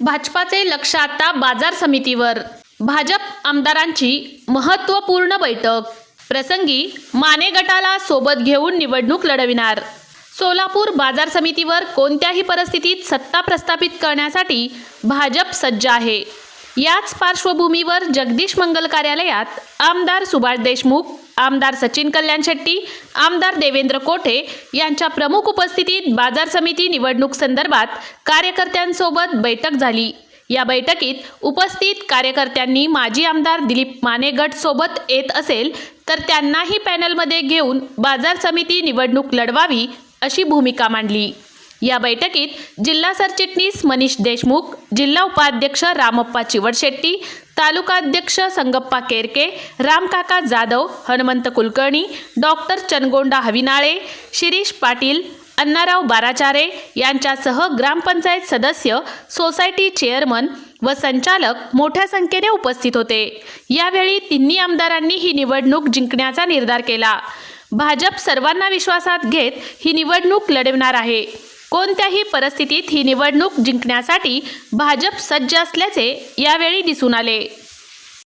भाजपाचे लक्ष आता बाजार समितीवर. भाजप आमदारांची महत्त्वपूर्ण बैठक. प्रसंगी माने गटाला सोबत घेऊन निवडणूक लढविणार. सोलापूर बाजार समितीवर कोणत्याही परिस्थितीत सत्ता प्रस्थापित करण्यासाठी भाजप सज्ज आहे. याच पार्श्वभूमीवर जगदीश मंगल कार्यालयात आमदार सुभाष देशमुख आमदार सचिन कल्याण शेट्टी आमदार देवेंद्र कोठे यांच्या प्रमुख उपस्थितीत बाजार समिती निवडणूक संदर्भात कार्यकर्त्यांसोबत बैठक झाली. या बैठकीत उपस्थित कार्यकर्त्यांनी माजी आमदार दिलीप माने गट सोबत येत असेल तर त्यांनाही पॅनलमध्ये घेऊन बाजार समिती निवडणूक लढवावी अशी भूमिका मांडली. या बैठकीत जिल्हा सरचिटणीस मनीष देशमुख जिल्हा उपाध्यक्ष रामप्पा चिवडशेट्टी तालुकाध्यक्ष संगप्पा केरके रामकाका जाधव हनुमंत कुलकर्णी डॉक्टर चनगोंडा हविनाळे शिरीष पाटील अण्णाराव बाराचारे यांच्यासह ग्रामपंचायत सदस्य सोसायटी चेअरमन व संचालक मोठ्या संख्येने उपस्थित होते. यावेळी तिन्ही आमदारांनी ही निवडणूक जिंकण्याचा निर्धार केला. भाजप सर्वांना विश्वासात घेत ही निवडणूक लढवणार आहे. कोणत्याही परिस्थितीत ही निवडणूक जिंकण्यासाठी भाजप सज्ज असल्याचे यावेळी दिसून आले.